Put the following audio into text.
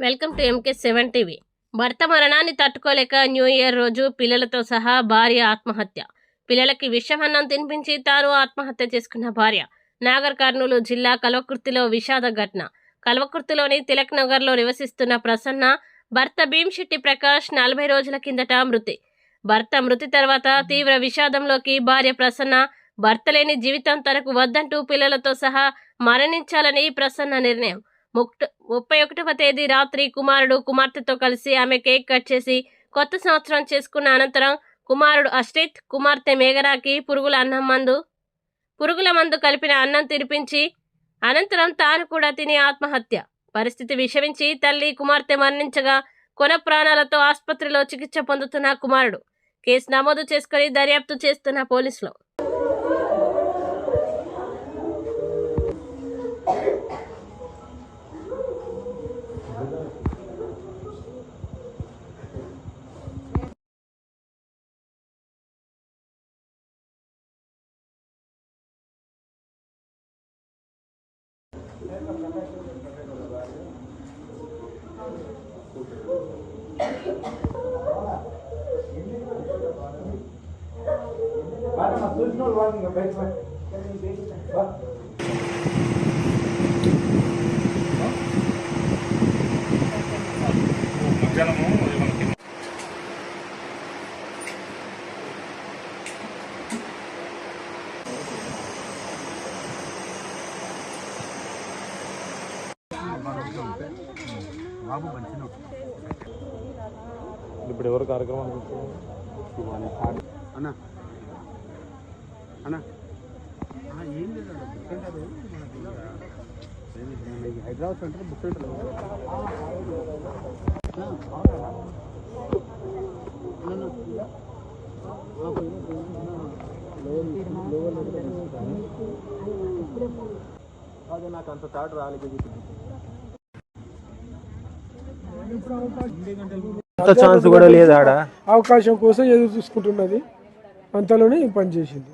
Welcome to MK seven TV భర్త మరణాన్ని తట్టుకోలేక న్యూ ఇయర్ రోజు పిల్లలతో సహా భార్య ఆత్మహత్య. పిల్లలకి విషమన్నం తినిపించి తాను ఆత్మహత్య చేసుకున్న భార్య. నాగర్ కర్నూలు జిల్లా కల్వకుర్తిలో విషాద ఘటన. కల్వకుర్తిలోని తిలక్ నగర్లో నివసిస్తున్న ప్రసన్న భర్త భీమ్శెట్టి ప్రకాష్ నలభై రోజుల కిందట మృతి. భర్త మృతి తర్వాత తీవ్ర విషాదంలోకి భార్య ప్రసన్న భర్త లేని జీవితం తనకు వద్దంటూ పిల్లలతో సహా మరణించాలని ప్రసన్న నిర్ణయం. ముక్త ముప్పై ఒకటవ తేదీ రాత్రి కుమారుడు కుమార్తెతో కలిసి ఆమె కేక్ కట్ చేసి కొత్త సంవత్సరం చేసుకున్న అనంతరం కుమారుడు అశ్రిత్ కుమార్తె మేఘరాకి పురుగుల అన్నం మందు పురుగుల మందు కలిపిన అన్నం తినిపించి అనంతరం తాను కూడా తిని ఆత్మహత్య. పరిస్థితి విషమించి తల్లి కుమార్తె మరణించగా కొన ప్రాణాలతో ఆసుపత్రిలో చికిత్స పొందుతున్న కుమారుడు. కేసు నమోదు చేసుకుని దర్యాప్తు చేస్తున్న పోలీసులు. There's no running a basement. ఇప్పుడు ఎవరు కార్యక్రమం అన్న. అన్న. ఆ, ఏం లేదు హైదరాబాద్ సెంటర్ బుక్ సెంటర్. అదే నాకు అంత థాట్ రాలేదు. ఛాన్స్ కూడా లేదు ఆడ. అవకాశం కోసం ఎదురు చూసుకుంటున్నది. అంతలోనే పనిచేసింది పని చేసింది.